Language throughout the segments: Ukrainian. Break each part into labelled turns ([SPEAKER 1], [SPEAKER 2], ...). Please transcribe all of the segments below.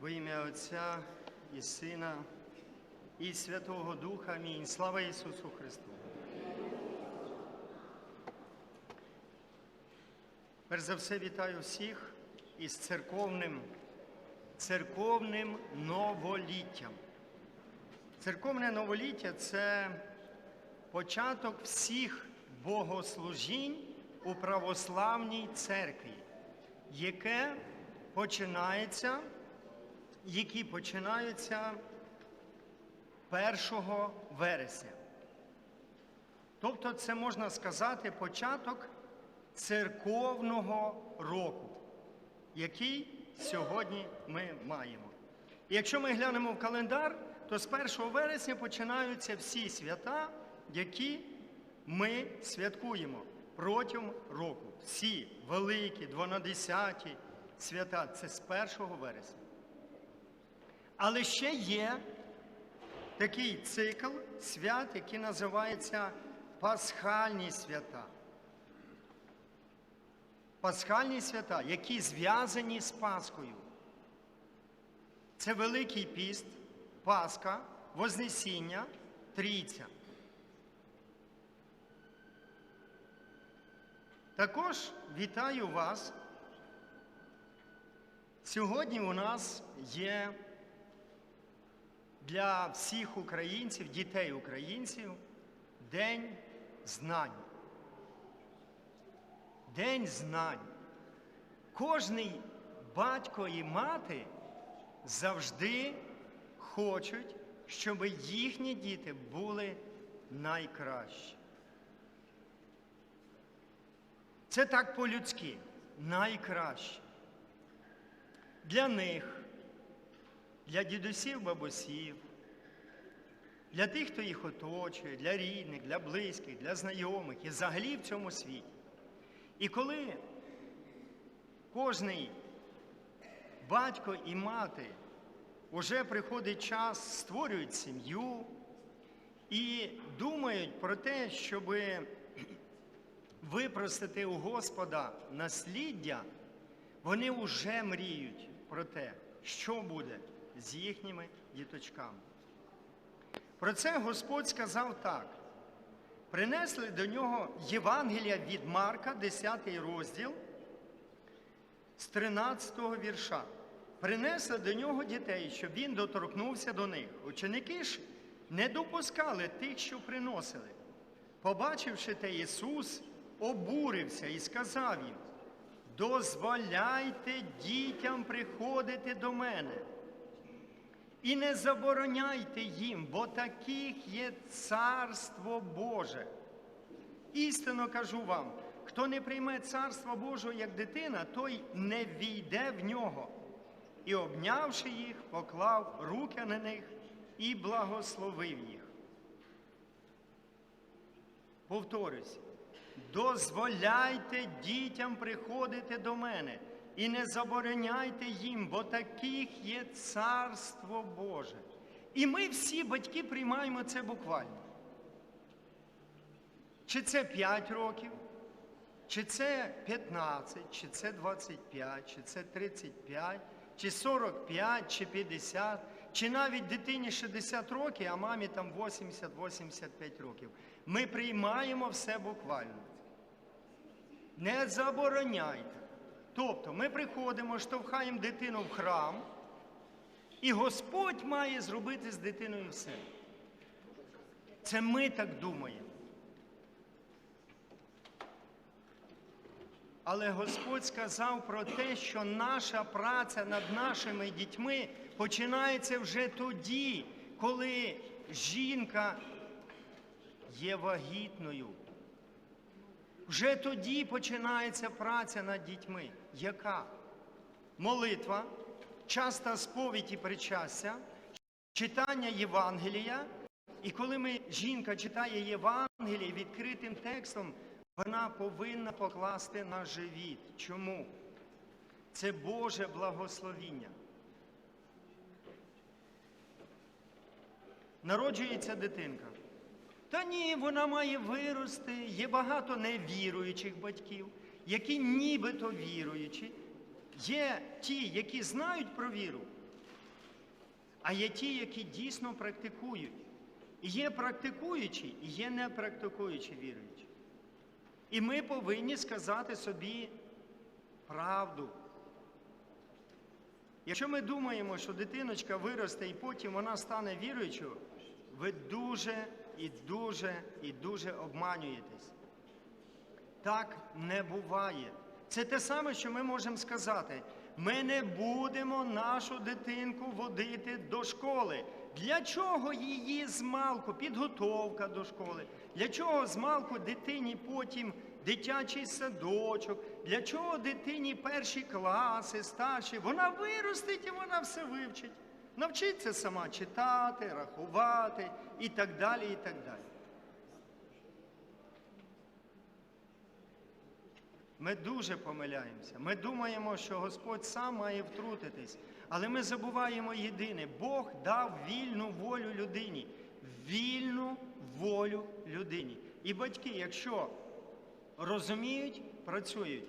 [SPEAKER 1] Во ім'я Отця і Сина, і Святого Духа. Амінь. Слава Ісусу Христу. Перш за все вітаю всіх із церковним, церковним новоліттям. Церковне новоліття це початок всіх богослужінь у православній церкві, яке починається, які починаються 1 вересня. Тобто, це можна сказати початок церковного року, який сьогодні ми маємо. І якщо ми глянемо в календар, то з 1 вересня починаються всі свята, які ми святкуємо протягом року. Всі великі, дванадесяті свята це з 1 вересня. Але ще є такий цикл свят, який називається Пасхальні свята. Пасхальні свята, які зв'язані з Пасхою. Це Великий піст, Пасха, Вознесіння, Трійця. Також вітаю вас. Сьогодні у нас є для всіх українців, дітей українців, День знань. День знань. Кожний батько і мати завжди хочуть, щоб їхні діти були найкращі. Це так по-людськи, найкраще. Для них, для дідусів, бабусів, для тих, хто їх оточує, для рідних, для близьких, для знайомих і взагалі в цьому світі. І коли кожний батько і мати уже приходить час, створюють сім'ю і думають про те, щоб випросити у Господа насліддя, вони вже мріють про те, що буде з їхніми діточками. Про це Господь сказав так. Принесли до нього Євангелія від Марка, 10 розділ, з 13 вірша. Принесли до нього дітей, щоб він доторкнувся до них. Ученики ж не допускали тих, що приносили. Побачивши те, Ісус обурився і сказав їм: дозволяйте дітям приходити до мене. І не забороняйте їм, бо таких є царство Боже. Істинно кажу вам, хто не прийме царство Божого як дитина, той не війде в нього. І, обнявши їх, поклав руки на них і благословив їх. Повторюсь, дозволяйте дітям приходити до мене і не забороняйте їм, бо таких є царство Боже. І ми всі батьки приймаємо це буквально. Чи це 5 років, чи це 15, чи це 25, чи це 35, чи 45, чи 50, чи навіть дитині 60 років, а мамі там 80-85 років. Ми приймаємо все буквально. Не забороняйте. Тобто ми приходимо, штовхаємо дитину в храм, і Господь має зробити з дитиною все. Це ми так думаємо. Але Господь сказав про те, що наша праця над нашими дітьми починається вже тоді, коли жінка є вагітною. Вже тоді починається праця над дітьми. Яка? Молитва, часта сповідь і причастя, читання Євангелія. І коли ми, жінка читає Євангеліє відкритим текстом, вона повинна покласти на живіт. Чому? Це Боже благословіння. Народжується дитинка. Та ні, вона має вирости. Є багато невіруючих батьків, які нібито віруючі. Є ті, які знають про віру, а є ті, які дійсно практикують. Є практикуючі, і є непрактикуючі віруючі. І ми повинні сказати собі правду. Якщо ми думаємо, що дитиночка виросте і потім вона стане віруючою, ви дуже і дуже і дуже обманюєтесь. Так не буває. Це те саме, що ми можемо сказати. Ми не будемо нашу дитинку водити до школи. Для чого її змалку? Підготовка до школи. Для чого змалку дитині потім дитячий садочок? Для чого дитині перші класи, старші? Вона виростить і вона все вивчить. Навчиться сама читати, рахувати і так далі, і так далі. Ми дуже помиляємося. Ми думаємо, що Господь сам має втрутитись, але ми забуваємо єдине: Бог дав вільну волю людині. Вільну волю людині. І батьки, якщо розуміють, працюють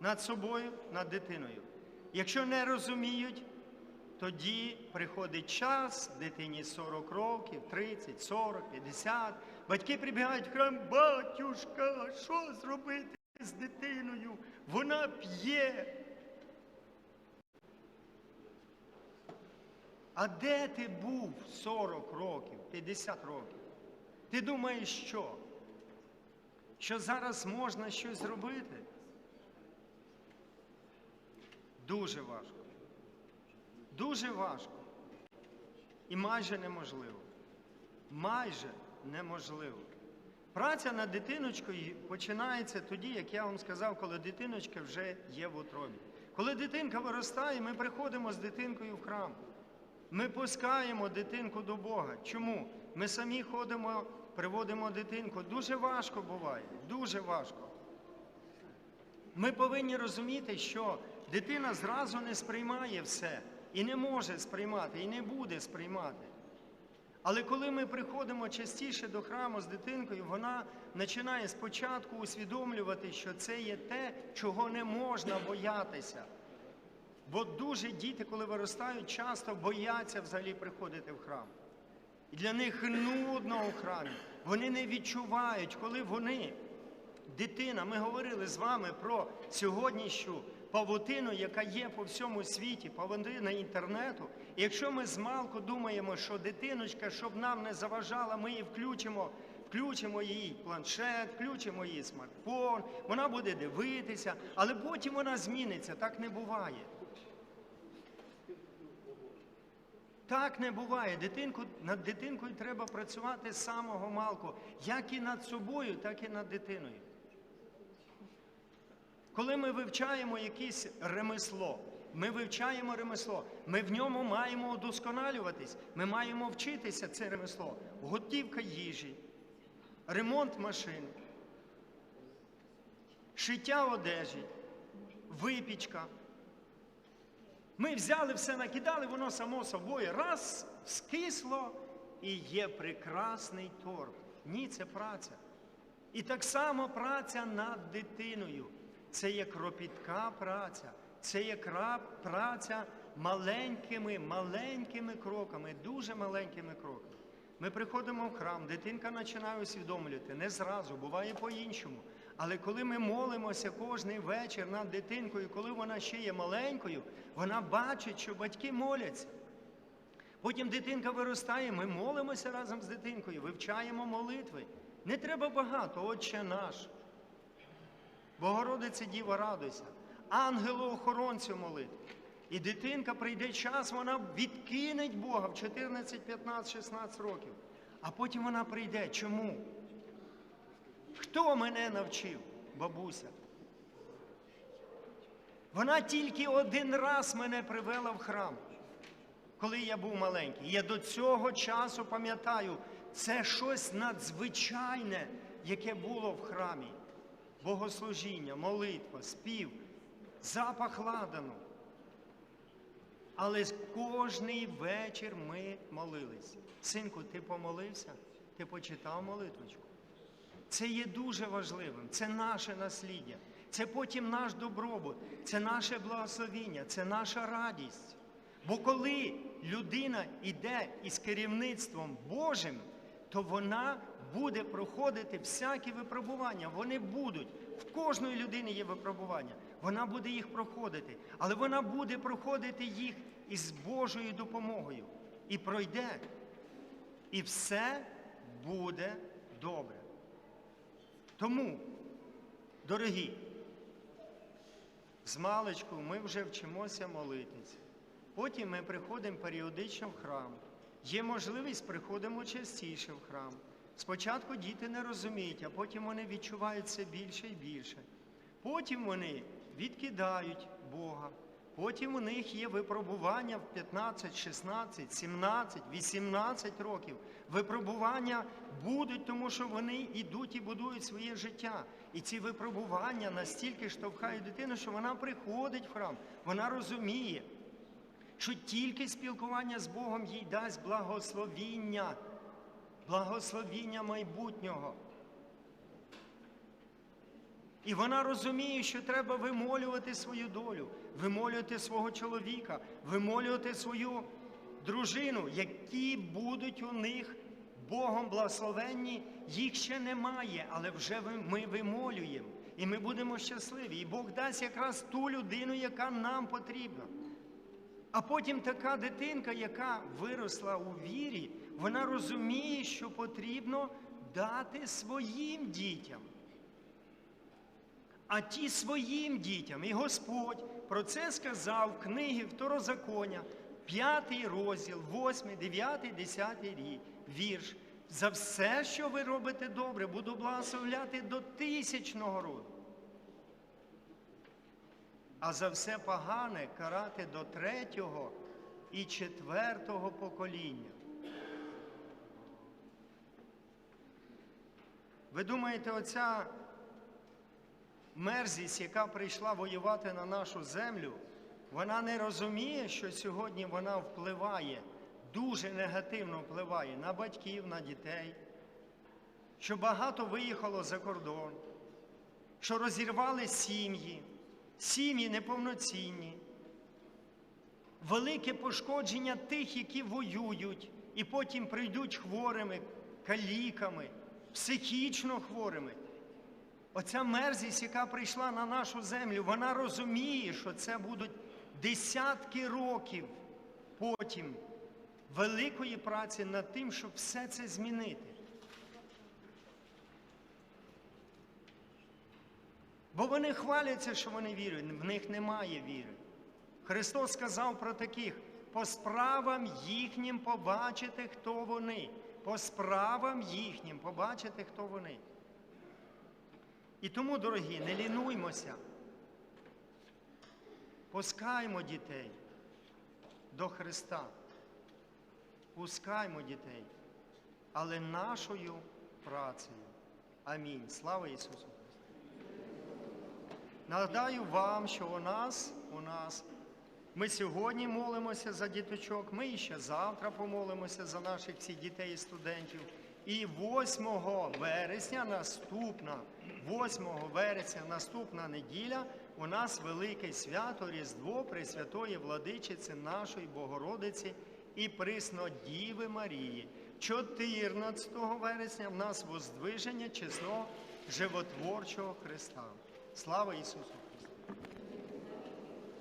[SPEAKER 1] над собою, над дитиною. Якщо не розуміють, тоді приходить час, дитині 40 років, 30, 40, 50. Батьки прибігають в храм, батюшка, що зробити з дитиною? Вона п'є. А де ти був 40 років, 50 років? Ти думаєш, що? Що зараз можна щось зробити? Дуже важко. Дуже важко. І майже неможливо. Майже неможливо. Праця над дитиночкою починається тоді, як я вам сказав, коли дитиночка вже є в утробі. Коли дитинка виростає, ми приходимо з дитинкою в храм. Ми пускаємо дитинку до Бога. Чому? Ми самі ходимо, приводимо дитинку. Дуже важко буває, дуже важко. Ми повинні розуміти, що дитина зразу не сприймає все і не може сприймати, і не буде сприймати. Але коли ми приходимо частіше до храму з дитинкою, вона починає спочатку усвідомлювати, що це є те, чого не можна боятися. Бо дуже діти, коли виростають, часто бояться взагалі приходити в храм. І для них нудно у храмі. Вони не відчувають, коли вони, дитина, ми говорили з вами про сьогоднішню павутину, яка є по всьому світі, павутина інтернету. Якщо ми змалку думаємо, що дитиночка, щоб нам не заважала, ми її включимо, включимо її планшет, включимо її смартфон, вона буде дивитися, але потім вона зміниться. Так не буває. Так не буває. Дитинку, над дитинкою треба працювати з самого малку, як і над собою, так і над дитиною. Коли ми вивчаємо якесь ремесло, ми вивчаємо ремесло, ми в ньому маємо удосконалюватись, ми маємо вчитися це ремесло. Готівка їжі, ремонт машин, шиття одежі, випічка. Ми взяли все, накидали, воно само собою раз скисло і є прекрасний торт. Ні, це праця. І так само праця над дитиною. Це є кропітка праця, це є праця маленькими, маленькими кроками, дуже маленькими кроками. Ми приходимо в храм, дитинка починає усвідомлювати, не зразу, буває по-іншому. Але коли ми молимося кожний вечір над дитинкою, коли вона ще є маленькою, вона бачить, що батьки моляться. Потім дитинка виростає, ми молимося разом з дитинкою, вивчаємо молитви. Не треба багато, Отче наш. Богородице Діва радуйся, ангелу охоронцю молитви. І дитинка прийде час, вона відкинеть Бога в 14, 15, 16 років. А потім вона прийде. Чому? Хто мене навчив, бабуся? Вона тільки один раз мене привела в храм, коли я був маленький. Я до цього часу пам'ятаю, це щось надзвичайне, яке було в храмі. Богослужіння, молитва, спів, запах ладану. Але кожний вечір ми молились. Синку, ти помолився? Ти почитав молитвочку? Це є дуже важливим, це наше насліддя, це потім наш добробут, це наше благословіння, це наша радість. Бо коли людина йде із керівництвом Божим, то вона буде проходити всякі випробування. Вони будуть. В кожної людини є випробування. Вона буде їх проходити. Але вона буде проходити їх із Божою допомогою. І пройде. І все буде добре. Тому, дорогі, з маличку ми вже вчимося молитися. Потім ми приходимо періодично в храм. Є можливість, приходимо частіше в храм. Спочатку діти не розуміють, а потім вони відчувають це більше і більше. Потім вони відкидають Бога. Потім у них є випробування в 15, 16, 17, 18 років. Випробування будуть, тому що вони йдуть і будують своє життя. І ці випробування настільки штовхають дитину, що вона приходить в храм, вона розуміє, що тільки спілкування з Богом їй дасть благословіння, благословіння майбутнього. І вона розуміє, що треба вимолювати свою долю, вимолювати свого чоловіка, вимолювати свою дружину, які будуть у них Богом благословенні. Їх ще немає, але вже ми вимолюємо. І ми будемо щасливі. І Бог дасть якраз ту людину, яка нам потрібна. А потім така дитинка, яка виросла у вірі, вона розуміє, що потрібно дати своїм дітям. А ті своїм дітям. І Господь про це сказав в книгі Второзаконня, 5 розділ, 8, 9, 10 рік, вірш. За все, що ви робите добре, буду благословляти до тисячного роду. А за все погане карати до третього і четвертого покоління. Ви думаєте, оця мерзість, яка прийшла воювати на нашу землю, вона не розуміє, що сьогодні вона впливає, дуже негативно впливає на батьків, на дітей, що багато виїхало за кордон, що розірвали сім'ї, сім'ї неповноцінні, велике пошкодження тих, які воюють, і потім прийдуть хворими, каліками, психічно хворими. Оця мерзість, яка прийшла на нашу землю, вона розуміє, що це будуть десятки років потім великої праці над тим, щоб все це змінити. Бо вони хваляться, що вони вірують, в них немає віри. Христос сказав про таких: по справам їхнім побачите, хто вони. По справам їхнім побачите, хто вони. І тому, дорогі, не лінуймося. Пускаймо дітей до Христа. Пускаймо дітей, але нашою працею. Амінь. Слава Ісусу Христу! Нагадаю вам, що у нас, у нас, ми сьогодні молимося за діточок, ми ще завтра помолимося за наших всіх дітей і студентів. І 8 вересня наступна, 8 вересня наступна неділя у нас велике свято Різдво Пресвятої Владичиці нашої Богородиці і Приснодіви Марії. 14 вересня в нас воздвиження чесного животворчого Христа. Слава Ісусу!